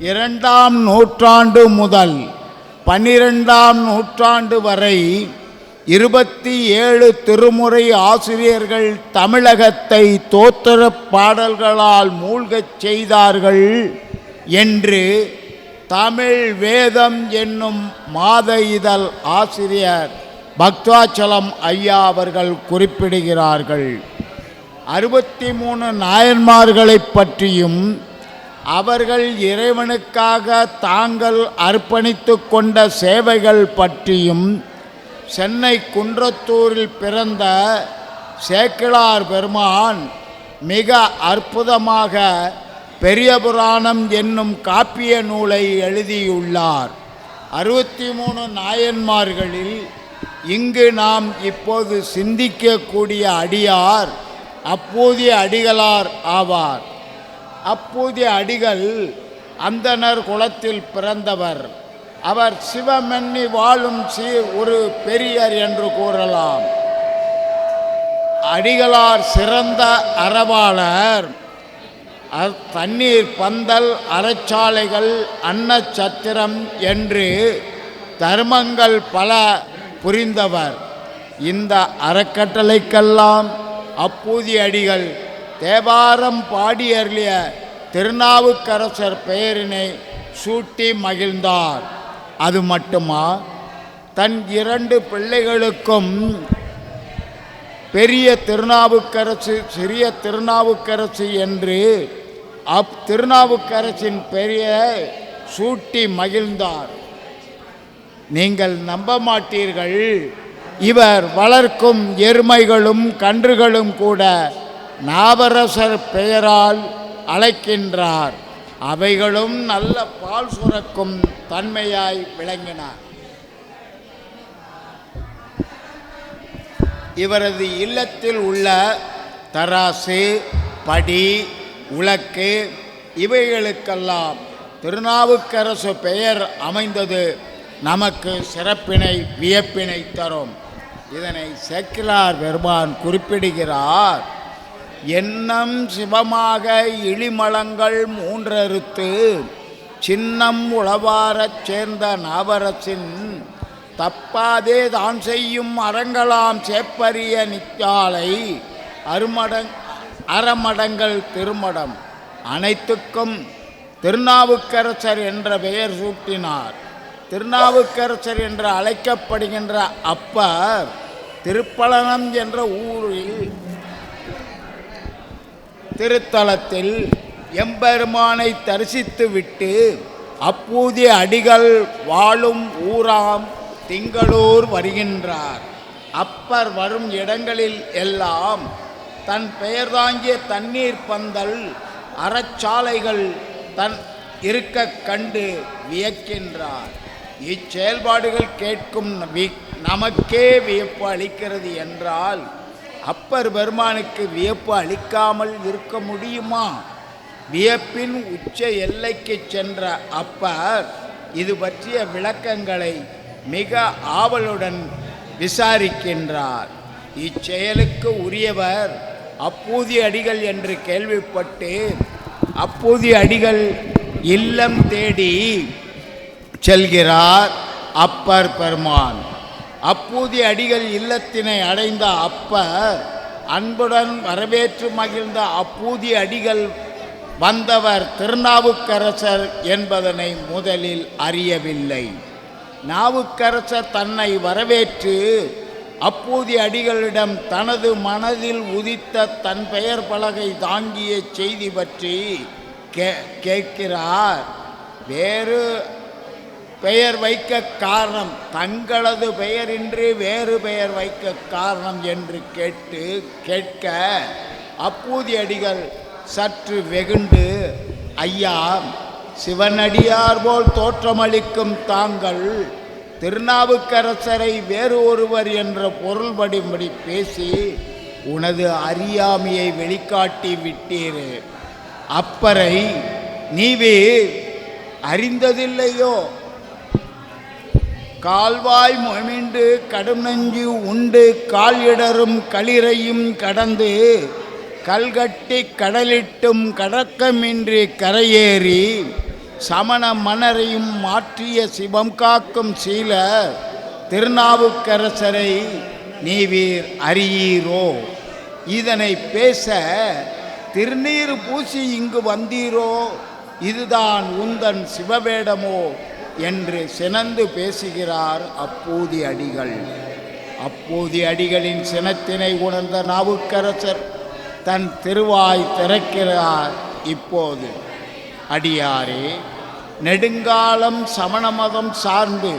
இரண்டாம் நூற்றாண்டு முதல் பன்னிரெண்டாம் நூற்றாண்டு வரை இருபத்தி ஏழு திருமுறை ஆசிரியர்கள் தமிழகத்தை தோத்திர பாடல்களால் மூழ்கச் செய்தார்கள் என்று தமிழ் வேதம் என்னும் மாத இதழ் ஆசிரியர் பக்தாச்சலம் ஐயா அவர்கள் குறிப்பிடுகிறார்கள். அறுபத்தி மூணு நாயன்மார்களைப் பற்றியும் அவர்கள் இறைவனுக்காக தாங்கள் அர்ப்பணித்து கொண்ட சேவைகள் பற்றியும் சென்னை குன்றத்தூரில் பிறந்த சேக்கிழார் பெருமான் மிக அற்புதமாக பெரிய புராணம் என்னும் காப்பிய நூலை எழுதியுள்ளார். அறுபத்தி மூணு நாயன்மார்களில் இங்கு நாம் இப்போது சிந்திக்கக்கூடிய அடியார் அப்போதைய அடிகளார் ஆவார். அப்போதைய அடிகள் அந்தணர் குலத்தில் பிறந்தவர். அவர் சிவமென்னி வாழும் சீர் ஒரு பெரியர் என்று கூறலாம். அடிகளார் சிறந்த அறவாளர். அ- தண்ணீர் பந்தல் அறச்சாலைகள் அன்னச்சத்திரம் என்று தர்மங்கள் பல புரிந்தவர். இந்த அறக்கட்டளைக்கெல்லாம் அப்பூதிய அடிகள் தேவாரம் பாடியருளிய திருநாவுக்கரசர் பெயரினை சூட்டி மகிழ்ந்தார். அது மட்டுமா? தன் இரண்டு பிள்ளைகளுக்கும் பெரிய திருநாவுக்கரசு சிறிய திருநாவுக்கரசு என்று அப் திருநாவுக்கரசின் பெரிய சூட்டி மகிழ்ந்தார். நீங்கள் நம்ப மாட்டீர்கள். இவர் வளர்க்கும் எருமைகளும் கன்றுகளும் கூட நாவரசர் பெயரால் அழைக்கின்றார். அவைகளும் நல்ல பால் சுரக்கும் தன்மையாய் விளங்கினார். இவரது இல்லத்தில் உள்ள தராசு படி உலக்கு இவைகளுக்கெல்லாம் திருநாவுக்கரசு பெயர் அமைந்தது. நமக்கு சிறப்பினை வியப்பினை தரும். இதனை சேக்கிலார் பெருமான் குறிப்பிடுகிறார். எண்ணம் சிவமாக இளிமலங்கள் மூன்றறுத்து சின்னம் உளவாரச் சேர்ந்த நாவரசின் தப்பாதே தான் செய்யும் அறங்களாம் சேப்பரிய நித்தாலை அருமடங் அறமடங்கள் திருமடம். அனைத்துக்கும் திருநாவுக்கரசர் என்ற பெயர் சூட்டினார். திருநாவுக்கரசர் என்று அழைக்கப்படுகின்ற அப்பர் திருப்பலனம் என்ற ஊரில் திருத்தலத்தில் எம்பெருமானை தரிசித்து விட்டு அப்பூதிய அடிகள் வாழும் ஊராம் திங்களூர் வருகின்றார். அப்பர் வரும் இடங்களில் எல்லாம் தன் பெயர் தாங்கிய தண்ணீர் பந்தல் அறச்சாலைகள் தன் இருக்க கண்டு வியக்கின்றார். இச்செயல்பாடுகள் கேட்கும் நமக்கே வியப்பு அளிக்கிறது என்றால் அப்பர் பெருமானுக்கு வியப்பு அளிக்காமல் இருக்க முடியுமா? வியப்பின் உச்ச எல்லைக்கு சென்ற அப்பர் இது பற்றிய விளக்கங்களை மிக ஆவலுடன் விசாரிக்கின்றார். இச்செயலுக்கு உரியவர் அப்பூதி அடிகள் என்று கேள்விப்பட்டு அப்பூதி அடிகள் இல்லம் தேடி செல்கிறார் அப்பர் பெருமான். அப்பூதிய அடிகள் இல்லத்தினை அடைந்த அப்பர் அன்புடன் வரவேற்று மகிழ்ந்த அப்பூதிய அடிகள் வந்தவர் திருநாவுக்கரசர் என்பதனை முதலில் அறியவில்லை. நாவுக்கரசர் தன்னை வரவேற்று அப்பூதிய அடிகளிடம் தனது மனதில் உதித்த தன் பெயர் பலகை தாங்கிய செய்தி பற்றி கே கேட்கிறார். வேறு பெயர் வைக்க காரணம் தங்களது பெயரின்றி வேறு பெயர் வைக்க காரணம் என்று கேட்டு கேட்க அப்பூதி அடிகள் சற்று வெகுண்டு ஐயா சிவனடியார் போல் தோற்றமளிக்கும் தாங்கள் திருநாவுக்கரசரை வேறு ஒருவர் என்ற பொருள்படிபடி பேசி உனது அறியாமையை வெளிக்காட்டி விட்டீரே. அப்பரை நீவே அறிந்ததில்லையோ? கால்வாய் முமிண்டு கடும் நஞ்சு உண்டு கால் இடரும் களிரையும் கடந்து கல்கட்டி கடலிட்டும் கடக்கமின்றி கரையேறி சமண மன்னரையும் மாற்றிய சிவம் காக்கும் சீல திருநாவுக்கரசரை நீவீர் அறியீரோ? இதனை பேச திருநீர் பூசி இங்கு வந்தீரோ? இதுதான் உந்தன் சிவவேடமோ? என்று சினந்து பேசுகிறார் அப்போதி அடிகள். அப்போதி அடிகளின் சினத்தினை உணர்ந்த நாவுக்கரசர் தன் திருவாய் திறக்கிறார். இப்போது அடியாரே நெடுங்காலம் சமண மதம் சார்ந்து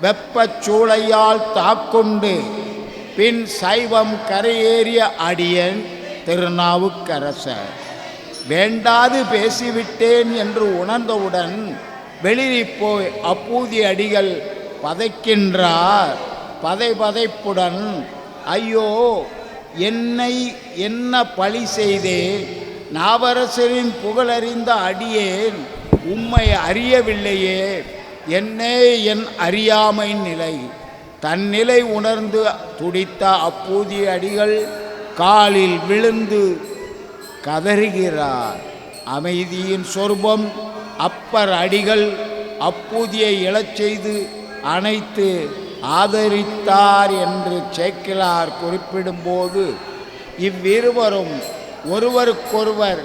வெப்பச் சூளையால் தாக்குண்டு பின் சைவம் கரையேறிய அடியன் திருநாவுக்கரசர். வேண்டாது பேசிவிட்டேன் என்று உணர்ந்தவுடன் வெளியில் போய் அப்பூதி அடிகள் பதைக்கின்றார். பதை பதைப்புடன் ஐயோ என்னை என்ன பழி செய்தேன் நாவரசரின் புகழறிந்த அடியேன் உம்மை அறியவில்லையே. என்னே என் அறியாமை நிலை. தன் நிலை உணர்ந்து துடித்த அப்பூதி அடிகள் காலில் விழுந்து கதறுகிறார். அமைதியின் சொர்பம் அப்பர் அடிகள் அப்பூதியை எழச் செய்து அணைத்து ஆதரித்தார் என்று சேக்கிலார் குறிப்பிடும்போது இவ்விருவரும் ஒருவருக்கொருவர்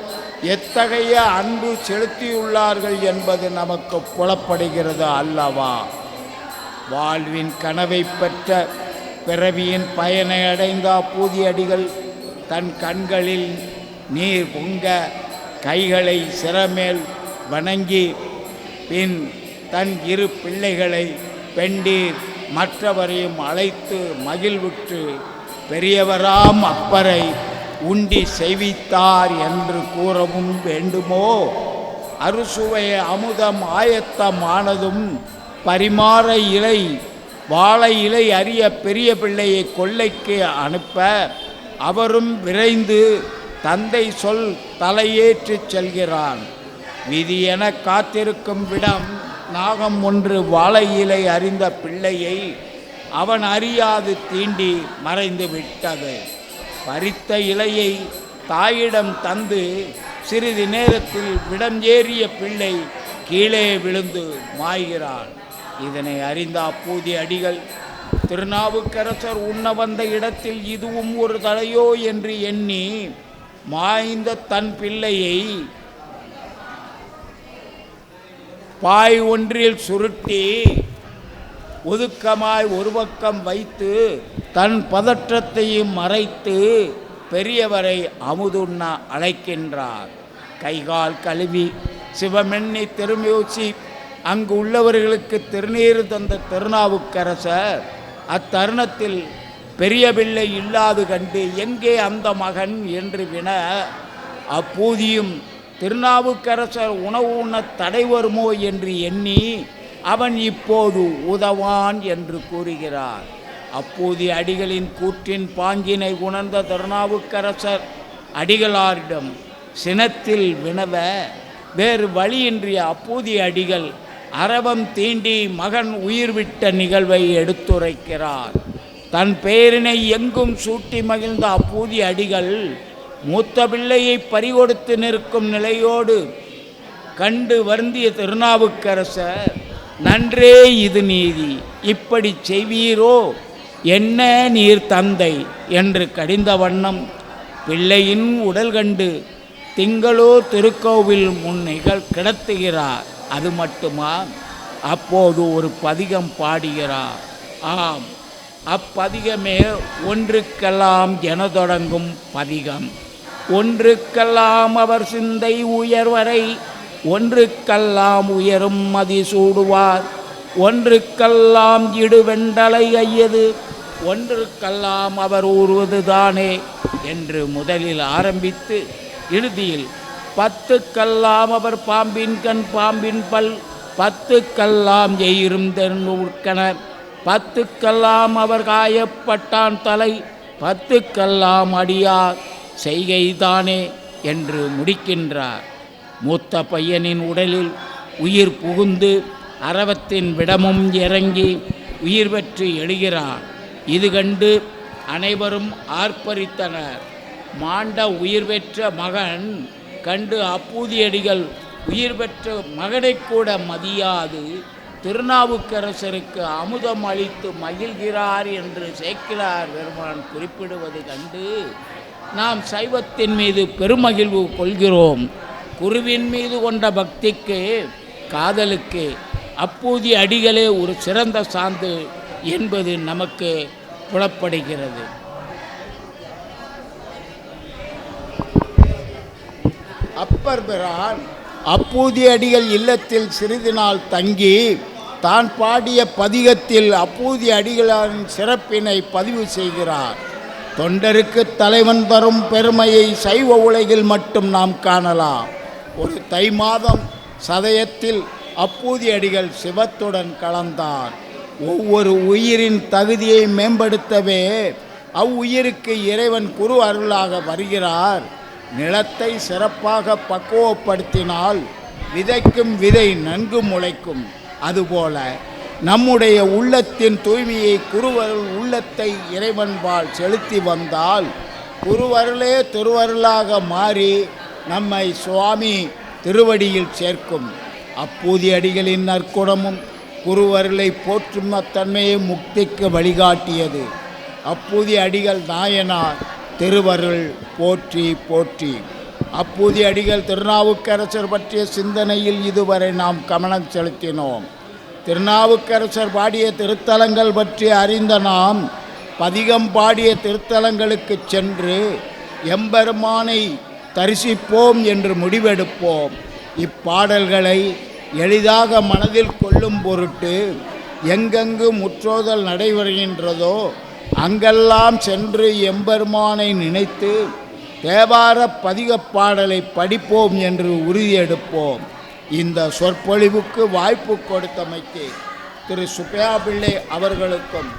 எத்தகைய அன்பு செலுத்தியுள்ளார்கள் என்பது நமக்கு புலப்படுகிறது அல்லவா? வாழ்வின் கனவை பெற்ற பிறவியின் பயனை அடைந்த பூதியடிகள் தன் கண்களில் நீர் பொங்க கைகளை சிறமேல் வணங்கி பின் தன் இரு பிள்ளைகளை பெண்டீர் மற்றவரையும் அழைத்து மகிழ்வுற்று பெரியவராம் அப்பரை உண்டி செய்வித்தார் என்று கூறவும் வேண்டுமோ? அறுசுவை அமுதம் ஆயத்தமானதும் பரிமாற இலை வாழை இலை அறிய பெரிய பிள்ளையை கொள்ளைக்கு அனுப்ப அவரும் விரைந்து தந்தை சொல் தலையேற்றிச் செல்கிறான். விதி என காத்திருக்கும் விடம் நாகம் ஒன்று வாழை இலை அறிந்த பிள்ளையை அவன் அறியாது தீண்டி மறைந்து விட்டது. பறித்த இலையை தாயிடம் தந்து சிறிது நேரத்தில் விடம் ஏறிய பிள்ளை கீழே விழுந்து மாய்கிறான் இதனை அறிந்த அப்பூதி அடிகள் திருநாவுக்கரசர் உண்ண வந்த இடத்தில் இதுவும் ஒரு தலையோ என்று எண்ணி மாய்ந்த தன் பிள்ளையை பாய் ஒன்றில் சுருட்டி ஒதுக்கமாய் ஒரு பக்கம் வைத்து தன் பதற்றத்தையும் மறைத்து பெரியவரை அமுதுண்ண அழைக்கின்றார். கைகால் கழுவி சிவமெண்ணி திரும்பியோசி அங்கு உள்ளவர்களுக்கு திருநீர் தந்த திருநாவுக்கரசர் அத்தருணத்தில் பெரிய பிள்ளை இல்லாது கண்டு எங்கே அந்த மகன்? என்று வின அப்பூதியும் திருநாவுக்கரசர் உணவு உண்ண தடை வருமோ என்று எண்ணி அவன் இப்போது உதவான் என்று கூறுகிறார். அப்போது அடிகளின் கூற்றின் பாங்கினை உணர்ந்த திருநாவுக்கரசர் அடிகளாரிடம் சினத்தில் வினவ வேறு வழியின்றிய அப்போதி அடிகள் அரவம் தீண்டி மகன் உயிர் விட்ட நிகழ்வை எடுத்துரைக்கிறார். தன் பெயரினை எங்கும் சூட்டி மகிழ்ந்த அப்போதி அடிகள் மூத்த பிள்ளையை பறிகொடுத்து நிற்கும் நிலையோடு கண்டு வருந்திய திருநாவுக்கரசர் நன்றே இது நீதி இப்படி செய்வீரோ? என்ன நீர் தந்தை? என்று கடிந்த வண்ணம் பிள்ளையின் உடல் கண்டு திங்களோ திருக்கோவில் முன் நிகழ் கிடத்துகிறார். அது மட்டுமா? அப்போது ஒரு பதிகம் பாடுகிறார். ஆம் அப்பதிகமே ஒன்றுக்கெல்லாம் என தொடங்கும் பதிகம். ஒன்றுக்கெல்லாம் அவர் சிந்தை உயர்வரை ஒன்றுக்கெல்லாம் உயரும் மதி சூடுவார். ஒன்றுக்கெல்லாம் இடுவெண்டலை ஐயது ஒன்றுக்கெல்லாம் அவர் ஊறுவதுதானே என்று முதலில் ஆரம்பித்து இறுதியில் பத்துக்கெல்லாம் அவர் பாம்பின் கண் பாம்பின் பல் பத்துக்கெல்லாம் எயிரும் தென்னூர்க்கன பத்துக்கெல்லாம் அவர் காயப்பட்டான் தலை பத்துக்கெல்லாம் அடியார். செய்கைதானே என்று முடிக்கின்றார். மூத்த பையனின் உடலில் உயிர் புகுந்து அரவத்தின் விடமும் இறங்கி உயிர் பெற்று எழுகிறான் இது கண்டு அனைவரும் ஆர்ப்பரித்தனர். மாண்ட உயிர் பெற்ற மகன் கண்டு அப்பூதியடிகள் உயிர் பெற்ற மகனை கூட மதியாது. திருநாவுக்கரசருக்கு அமுதம் அளித்து மகிழ்கிறார் என்று சேக்கிரார் பெருமான் குறிப்பிடுவது கண்டு நாம் சைவத்தின் மீது பெருமகிழ்வு கொள்கிறோம். குருவின் மீது கொண்ட பக்திக்கு காதலுக்கு அப்பூதி அடிகளே ஒரு சிறந்த சான்று என்பது நமக்கு புலப்படுகிறது. அப்பர் பிரான் அப்பூதி அடிகள் இல்லத்தில் சிறிது நாள் தங்கி தான் பாடிய பதிகத்தில் அப்பூதி அடிகளின் சிறப்பினை பதிவு செய்கிறார். தொண்டருக்கு தலைவன் தரும் பெருமையை சைவ உலகில் மட்டும் நாம் காணலாம். ஒரு தை மாதம் சதயத்தில் அப்பூதி அடிகள் சிவத்துடன் கலந்தார் ஒவ்வொரு உயிரின் தகுதியை மேம்படுத்தவே அவ்வுயிருக்கு இறைவன் குரு அருளாக வருகிறார். நிலத்தை சிறப்பாக பக்குவப்படுத்தினால் விதைக்கும் விதை நன்கு முளைக்கும். அதுபோல நம்முடைய உள்ளத்தின் தூய்மையை குருவருள் உள்ளத்தை இறைவன்பால் செலுத்தி வந்தால் குருவருளே திருவருளாக மாறி நம்மை சுவாமி திருவடியில் சேர்க்கும். அப்போதி அடிகளின் நற்குணமும் குருவருளை போற்றும் அத்தன்மையை முக்திக்கு வழிகாட்டியது. அப்போதி அடிகள் நாயனார் திருவருள் போற்றி போற்றி. அப்போதி அடிகள் திருநாவுக்கரசர் பற்றிய சிந்தனையில் இதுவரை நாம் கவனம் செலுத்தினோம். திருநாவுக்கரசர் பாடிய திருத்தலங்கள் பற்றி அறிந்த நாம் பதிகம் பாடிய திருத்தலங்களுக்கு சென்று எம்பெருமானை தரிசிப்போம் என்று முடிவெடுப்போம். இப்பாடல்களை எளிதாக மனதில் கொள்ளும் பொருட்டு எங்கெங்கு முற்றோதல் நடைபெறுகின்றதோ அங்கெல்லாம் சென்று எம்பெருமானை நினைத்து தேவார பதிகப்பாடலை படிப்போம் என்று உறுதியெடுப்போம். இந்த சொற்பொழிவுக்கு வாய்ப்பு கொடுத்தமைக்கு திரு சுப்பையா பிள்ளை அவர்களுக்கும்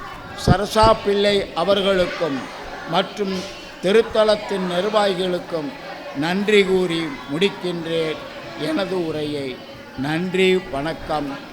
சரசா பிள்ளை அவர்களுக்கும் மற்றும் திருத்தலத்தின் நிர்வாகிகளுக்கும் நன்றி கூறி முடிக்கின்றேன். எனது உரையை நன்றி வணக்கம்.